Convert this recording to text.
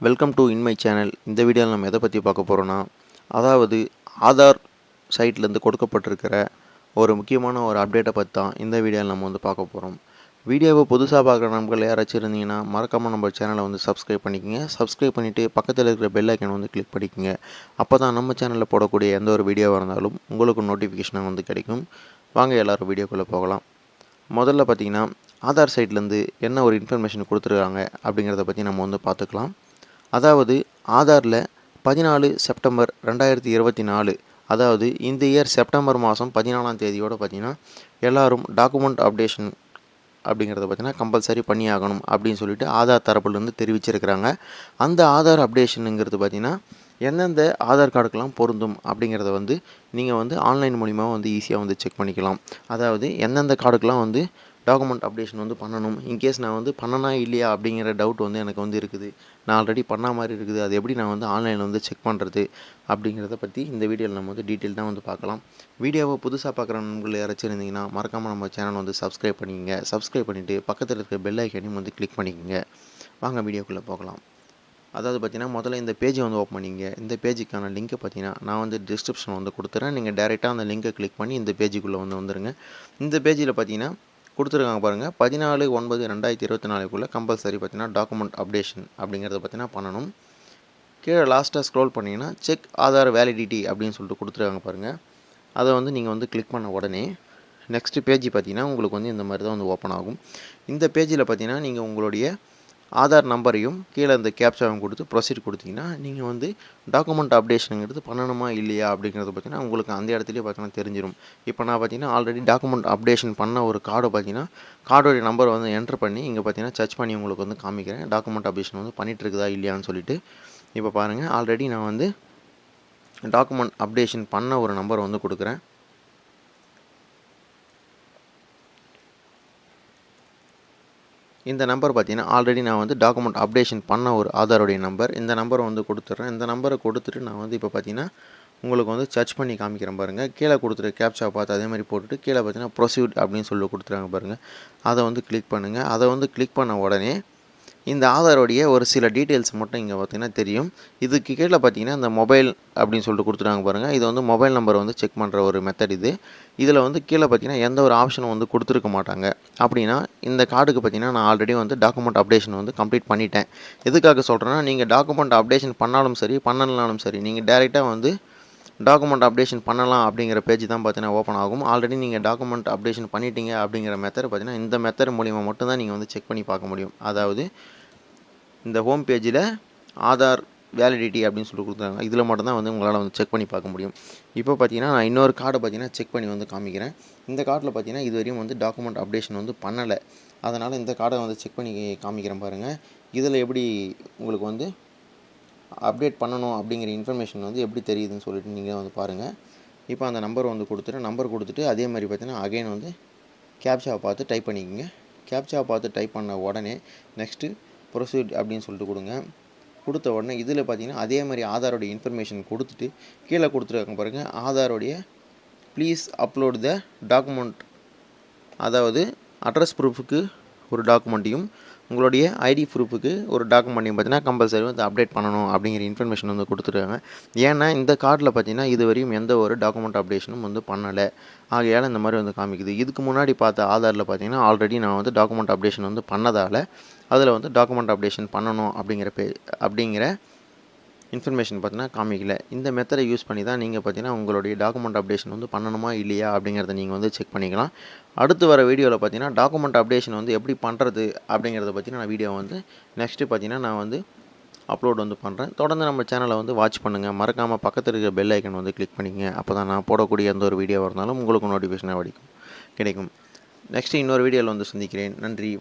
Welcome to இன்மை channel இந்த வீடியோவில் நம்ம எதை பற்றி பார்க்க போகிறோன்னா அதாவது ஆதார் சைட்லேருந்து கொடுக்கப்பட்டிருக்கிற ஒரு முக்கியமான ஒரு அப்டேட்டை பற்றி தான் இந்த வீடியோவில் நம்ம வந்து பார்க்க போகிறோம் வீடியோவை புதுசாக பார்க்குற நண்பர்கள் யாராச்சும் இருந்தீங்கன்னா மறக்காமல் நம்ம சேனலை வந்து சப்ஸ்கிரைப் பண்ணிக்கோங்க. சப்ஸ்கிரைப் பண்ணிவிட்டு பக்கத்தில் இருக்கிற பெல் ஐக்கன் வந்து கிளிக் பண்ணிக்கோங்க. அப்போ தான் நம்ம சேனலில் போடக்கூடிய எந்த ஒரு வீடியோவாக இருந்தாலும் உங்களுக்கு நோட்டிஃபிகேஷனாக வந்து கிடைக்கும். வாங்க எல்லோரும் வீடியோக்குள்ளே போகலாம். முதல்ல பார்த்தீங்கன்னா ஆதார் சைட்லேருந்து என்ன ஒரு இன்ஃபர்மேஷன் கொடுத்துருக்காங்க அப்படிங்கிறத பற்றி நம்ம வந்து பார்த்துக்கலாம். அதாவது ஆதாரில் பதினாலு செப்டம்பர் ரெண்டாயிரத்தி இருபத்தி நாலு அதாவது இந்த இயர் செப்டம்பர் மாதம் பதினாலாம் தேதியோடு பார்த்தீங்கன்னா எல்லாரும் டாக்குமெண்ட் அப்டேஷன் அப்படிங்கிறத பார்த்தீங்கன்னா கம்பல்சரி பண்ணி ஆகணும் அப்படின்னு சொல்லிட்டு ஆதார் தரப்புலேருந்து தெரிவிச்சிருக்கிறாங்க. அந்த ஆதார் அப்டேஷனுங்கிறது பார்த்திங்கன்னா எந்தெந்த ஆதார் கார்டுக்கெல்லாம் பொருந்தும் அப்படிங்கிறத வந்து நீங்கள் வந்து ஆன்லைன் மூலிமா வந்து ஈஸியாக வந்து செக் பண்ணிக்கலாம். அதாவது எந்தெந்த கார்டுக்கெலாம் வந்து டாக்குமெண்ட் அப்டேஷன் வந்து பண்ணணும். இன்கேஸ் நான் வந்து பண்ணனா இல்லையா அப்படிங்கிற டவுட் வந்து எனக்கு வந்து இருக்குது. நான் ஆல்ரெடி பண்ண மாதிரி இருக்குது. அது எப்படி நான் வந்து ஆன்லைனில் வந்து செக் பண்ணுறது அப்படிங்கிறத பற்றி இந்த வீடியோவில் நம்ம வந்து டீட்டெயில் தான் வந்து பார்க்கலாம். வீடியோவை புதுசாக பார்க்குற நண்பர்கள் யாராச்சும் இருந்தீங்கன்னா மறக்காமல் நம்ம சேனல் வந்து சப்ஸ்கிரைப் பண்ணிக்கங்க. சப்ஸ்கிரைப் பண்ணிவிட்டு பக்கத்தில் இருக்கிற பெல் ஐக்கனையும் வந்து கிளிக் பண்ணிக்கோங்க. வாங்க வீடியோக்குள்ளே போகலாம். அதாவது பார்த்தீங்கன்னா முதல்ல இந்த பேஜை வந்து ஓப்பன் பண்ணிங்க இந்த பேஜுக்கான லிங்க்கை பார்த்தீங்கன்னா நான் வந்து டிஸ்கிரிப்ஷன் வந்து கொடுத்துறேன். நீங்கள் டேரெக்டாக அந்த லிங்கை கிளிக் பண்ணி இந்த பேஜுக்குள்ளே வந்து வந்துடுங்க இந்த பேஜில் பார்த்தீங்கன்னா கொடுத்துருக்காங்க பாருங்கள் பதினாலு ஒன்பது ரெண்டாயிரத்தி இருபத்தி நாலுக்குள்ளே கம்பல்சரி பார்த்தீங்கன்னா டாக்குமெண்ட் அப்டேஷன் அப்படிங்கிறத பார்த்தீங்கன்னா பண்ணணும். கீழே லாஸ்ட்டாக ஸ்க்ரோல் பண்ணிங்கன்னா செக் ஆதார் வேலிடிட்டி அப்படின்னு சொல்லிட்டு கொடுத்துருக்காங்க பாருங்கள் அதை வந்து நீங்கள் வந்து கிளிக் பண்ண உடனே நெக்ஸ்ட்டு பேஜ் பார்த்தீங்கன்னா உங்களுக்கு வந்து இந்த மாதிரி தான் வந்து ஓப்பன் ஆகும். இந்த பேஜில் பார்த்தீங்கன்னா நீங்கள் உங்களுடைய ஆதார் நம்பரையும் கீழே இந்த கேப்சாவும் கொடுத்து ப்ரொசீட் கொடுத்தீங்கன்னா நீங்கள் வந்து டாக்குமெண்ட் அப்டேஷனுங்கிறது பண்ணணுமா இல்லையா அப்படிங்கிறது பார்த்தீங்கன்னா உங்களுக்கு அந்த இடத்துலேயே பார்த்தீங்கன்னா தெரிஞ்சிடும் இப்போ நான் பார்த்தீங்கன்னா ஆல்ரெடி டாக்குமெண்ட் அப்டேஷன் பண்ண ஒரு கார்டை பார்த்தீங்கன்னா கார்டோடைய நம்பரை வந்து என்ட்ரு பண்ணி இங்கே பார்த்தீங்கன்னா சர்ச் பண்ணி உங்களுக்கு வந்து காமிக்கிறேன். டாக்குமெண்ட் அப்டேஷன் வந்து பண்ணிகிட்டு இருக்குதா இல்லையான்னு சொல்லிட்டு. இப்போ பாருங்கள் ஆல்ரெடி நான் வந்து டாக்குமெண்ட் அப்டேஷன் பண்ண ஒரு நம்பர் வந்து கொடுக்குறேன். இந்த நம்பர் பார்த்தீங்கன்னா ஆல்ரெடி நான் வந்து டாக்குமெண்ட் அப்டேஷன் பண்ண ஒரு ஆதாரோடைய நம்பர் இந்த நம்பரை வந்து கொடுத்துட்றேன். இந்த நம்பரை கொடுத்துட்டு நான் வந்து இப்போ பார்த்தீங்கன்னா உங்களுக்கு வந்து சர்ச் பண்ணி காமிக்கிறேன் பாருங்கள் கீழே கொடுத்துரு கேப்சா பார்த்து அதே மாதிரி போட்டுட்டு கீழே பார்த்தீங்கன்னா ப்ரொசீட் அப்படின்னு சொல்லி கொடுத்துருக்காங்க பாருங்கள் அதை வந்து கிளிக் பண்ணுங்கள் அதை வந்து கிளிக் பண்ண உடனே இந்த ஆதாரோடைய ஒரு சில டீட்டெயில்ஸ் மட்டும் இங்கே பார்த்தீங்கன்னா தெரியும். இதுக்கு கீழே பார்த்தீங்கன்னா இந்த மொபைல் அப்படின்னு சொல்லிட்டு கொடுத்துருக்காங்க பாருங்கள் இது வந்து மொபைல் நம்பர் வந்து செக் பண்ணுற ஒரு மெத்தட் இது. இதில் வந்து கீழே பார்த்தீங்கன்னா எந்த ஒரு ஆப்ஷனும் வந்து கொடுத்துருக்க மாட்டாங்க. அப்படின்னா இந்த கார்டுக்கு பார்த்தீங்கன்னா நான் ஆல்ரெடி வந்து டாக்குமெண்ட் அப்டேஷன் வந்து கம்ப்ளீட் பண்ணிட்டேன். எதுக்காக சொல்கிறேன்னா நீங்கள் டாக்குமெண்ட் அப்டேஷன் பண்ணாலும் சரி பண்ணலனாலும் சரி நீங்கள் டேரெக்டாக வந்து டாக்குமெண்ட் அப்டேஷன் பண்ணலாம் அப்படிங்கிற பேஜ் தான் பார்த்தீங்கன்னா ஓப்பன் ஆகும். ஆல்ரெடி நீங்கள் டாக்குமெண்ட் அப்டேஷன் பண்ணிட்டீங்க அப்படிங்கிற மெத்தட் பார்த்தீங்கன்னா இந்த மெத்தட் மூலிமா மட்டும்தான் நீங்கள் வந்து செக் பண்ணி பார்க்க முடியும். அதாவது இந்த ஹோம் பேஜில் ஆதார் வேலிடிட்டி அப்படின்னு சொல்லி கொடுத்தாங்க இதில் மட்டும்தான் வந்து உங்களால் வந்து செக் பண்ணி பார்க்க முடியும். இப்போ பார்த்தீங்கன்னா நான் இன்னொரு கார்டை பார்த்தீங்கன்னா செக் பண்ணி வந்து காமிக்கிறேன். இந்த கார்டில் பார்த்தீங்கன்னா இது வரையும் வந்து டாக்குமெண்ட் அப்டேஷன் வந்து பண்ணலை. அதனால் இந்த கார்டை வந்து செக் பண்ணி காமிக்கிறேன் பாருங்கள் இதில் எப்படி உங்களுக்கு வந்து அப்டேட் பண்ணணும் அப்படிங்கிற இன்ஃபர்மேஷன் வந்து எப்படி தெரியுதுன்னு சொல்லிட்டு நீங்கள் வந்து பாருங்கள் இப்போ அந்த நம்பர் வந்து கொடுத்துட்டு நம்பர் கொடுத்துட்டு அதே மாதிரி பார்த்தீங்கன்னா அகைன் வந்து கேப்சாவை பார்த்து டைப் பண்ணிக்கோங்க. கேப்சாவை பார்த்து டைப் பண்ண உடனே நெக்ஸ்ட்டு ப்ரொசீட் அப்படின்னு சொல்லிட்டு கொடுங்க. கொடுத்த உடனே இதில் பார்த்தீங்கன்னா அதே மாதிரி ஆதாரோடைய இன்ஃபர்மேஷன் கொடுத்துட்டு கீழே கொடுத்துருக்காங்க பாருங்கள் ஆதாரோடைய ப்ளீஸ் அப்லோட் த டாக்குமெண்ட் அதாவது அட்ரஸ் ப்ரூஃபுக்கு ஒரு டாக்குமெண்ட்டையும் உங்களுடைய ஐடி ப்ரூஃபுக்கு ஒரு டாக்குமெண்ட்டையும் பார்த்தீங்கன்னா கம்பல்சரி வந்து அப்டேட் பண்ணணும் அப்படிங்கிற இன்ஃபர்மேஷன் வந்து கொடுத்துருக்காங்க. ஏன்னா இந்த கார்டில் பார்த்தீங்கன்னா இது வரையும் எந்த ஒரு டாக்குமெண்ட் அப்டேஷனும் வந்து பண்ணலை. ஆகையால் இந்த மாதிரி வந்து காமிக்குது. இதுக்கு முன்னாடி பார்த்த ஆதாரில் பார்த்தீங்கன்னா ஆல்ரெடி நான் வந்து டாக்குமெண்ட் அப்டேஷன் வந்து பண்ணதால் அதில் வந்து டாக்குமெண்ட் அப்டேஷன் பண்ணணும் அப்படிங்கிற பே அப்படிங்கிற இன்ஃபர்மேஷன் பார்த்தீங்கன்னா காமிக்கல. இந்த மெத்தடை யூஸ் பண்ணி தான் நீங்கள் பார்த்தீங்கன்னா உங்களுடைய டாக்குமெண்ட் அப்டேஷன் வந்து பண்ணணுமா இல்லையா அப்படிங்கிறத நீங்கள் வந்து செக் பண்ணிக்கலாம். அடுத்து வர வீடியோவில் பார்த்தீங்கன்னா டாக்குமெண்ட் அப்டேஷன் வந்து எப்படி பண்ணுறது அப்படிங்கிறத பற்றி நான் வீடியோ வந்து நெக்ஸ்ட்டு பார்த்தீங்கன்னா நான் வந்து அப்லோட் வந்து பண்ணுறேன் தொடர்ந்து நம்ம சேனலை வந்து வாட்ச் பண்ணுங்கள் மறக்காமல் பக்கத்தில் இருக்கிற பெல் ஐக்கன் வந்து கிளிக் பண்ணிங்க அப்போ தான் நான் போடக்கூடிய எந்த ஒரு வீடியோவாக இருந்தாலும் உங்களுக்கு நோட்டிஃபிகேஷனாக கிடைக்கும் கிடைக்கும். நெக்ஸ்ட்டு இன்னொரு வீடியோவில் வந்து சந்திக்கிறேன். நன்றி.